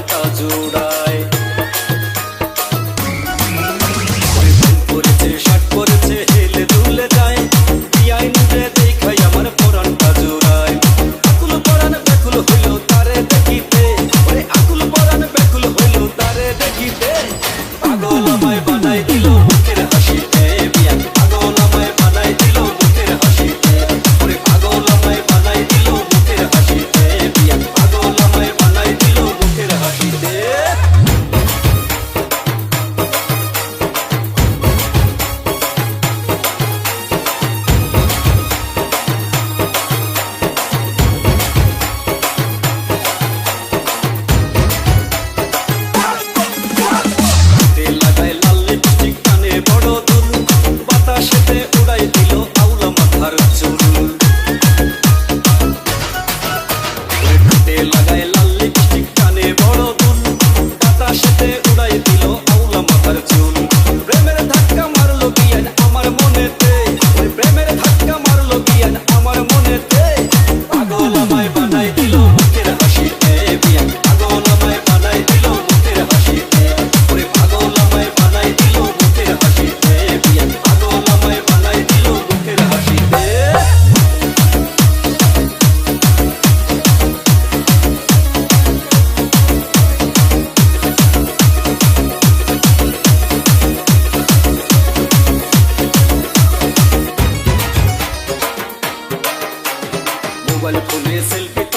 মনটা জোড়ায়। পড়েছে শার্ট পড়েছে হেলে দুলে যায়। পিয়াই নুরে দেখাই আমার পরানটা জোড়ায়। আকুল পরান ব্যাকুল হইল তারে দেখিতে। ওরে আকুল পরান ব্যাকুল হইল তারে দেখিতে। পাগল আমায় বানাই দিল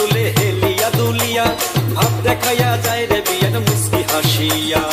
চলে এলিয়া দুলিয়া ভাব দেখাইয়া যায় রে বিয়ার মুসকি হাসিয়া।